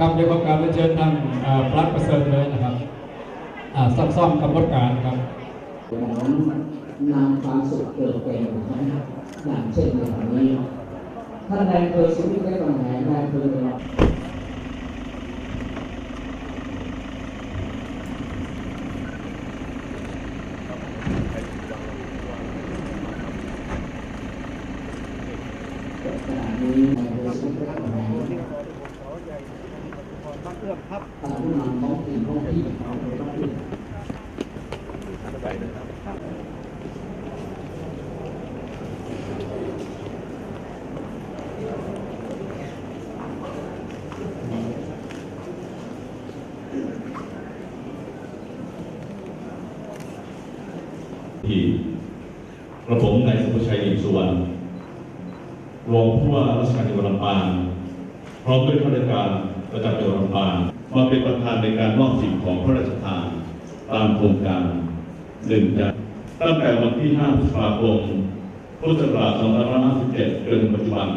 ครับเดี๋ยวผมการเรียนเชิญทางอ่าพลัดประเสริฐเลยนะครับอ่าซักซ่อมกำหนดการครับอย่างนั้นนำความสุขเกิดเป็นนะครับอย่างเช่นในวันนี้ท่านนายอำเภอสุรินทร์ได้กำแหงนายอำเภอขณะนี้ในเรือสุขภาพของ ตามผู้นำท้องถิ่นท้องที่ของท้องถิ่น。ที่กระผมนายสุภชัยอินทร์สุวรรณรองผู้ว่าราชการจังหวัดลำปางพร้อมด้วยข้าราชการประจำจังหวัดลำปาง มาเป็นประธานในการมอบสิ่งของพระราชทานตามโครงการหนึ่งจากตั้งแต่วันที่ 5 พฤษภาคม พุทธศักราช 2557จนถึงปัจจุบัน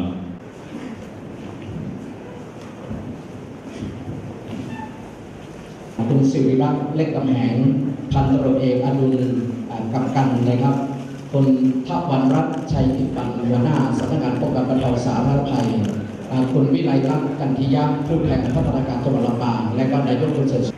คุณสิริรัตน์เล็กกำแหง พันตำรวจเอกอดุลกำกันนะครับคุณทัพวันรัตชัยอิปันหัวหน้าสำนักงานป้องกั วิไลรัตน์กันทิยะผู้แทนพัฒนาการจังหวัดลำปางและก็นายกคนเสริฐ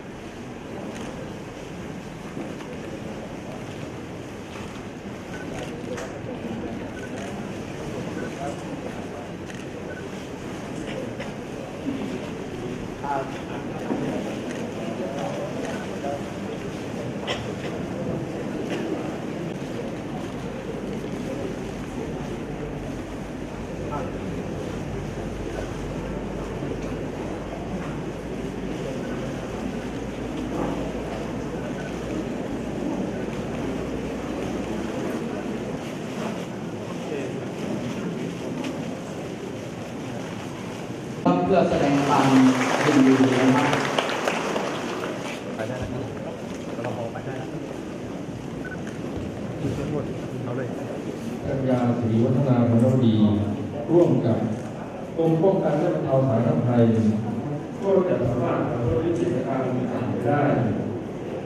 เพื่อแสดงความยินดีนะครับกัญญาศรีวัฒนาพนวดี ร่วมกับกรมป้องกันและบรรเทาสาธารณภัยก็จะสามารถทำให้วิกฤตการณ์ต่างๆไปได้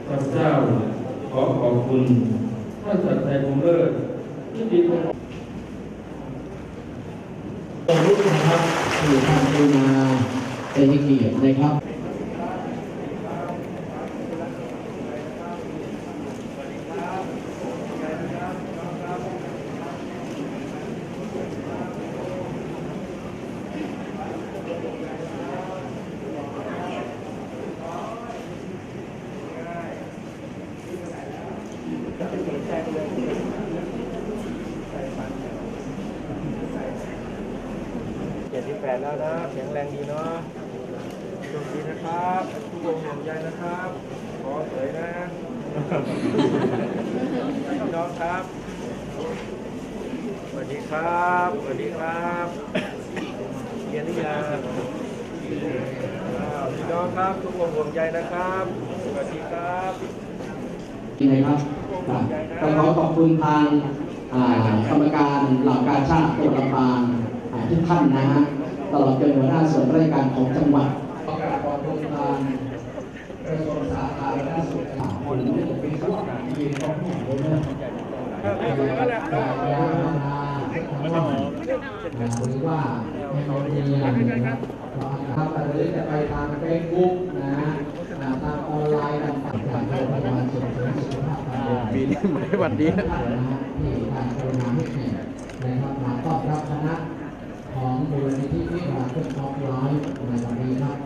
พระเจ้าขอขอบคุณท่านสัตย์ใจคงเลิศที่มีความตรงนี้นะครับคือทางกรุณา เป็นเกียรตินะครับเจ็ดสิบแปดแล้วนะแข็งแรงดีเนาะ ดีนะครับทุกวงห่วงใยนะครับ ขอเสยนะพี่น้องครับสวัสดีครับสวัสดีครับเรียนหรือยังอ้าพี่น้องครับทุกวงห่วงใยนะครับสวัสดีครับนะครับก็ขอขอบคุณทางอ่ากรรมการเหล่ากาชาติจังหวัดลำปางทุกท่านนะฮะตลอดจนหัวหน้าส่วนราชการของจังหวัด กระทรวงสาธารณสุขสามคนที่เป็นผู้การยืนต้องผู้บริหารไม่ต้องหรือว่าไม่ต้องเรียนนะครับครับหรือจะไปทางเฟซบุ๊กนะทางออนไลน์ต่างๆโรงพยาบาลส่งเสริมสุขภาพปีนี้ไม่หวัดดีนะที่ทางกรุณาให้นะครับมาต้อนรับคณะของมูลนิธิวิทยาเพื่อน้องร้อยในวันนี้ครับ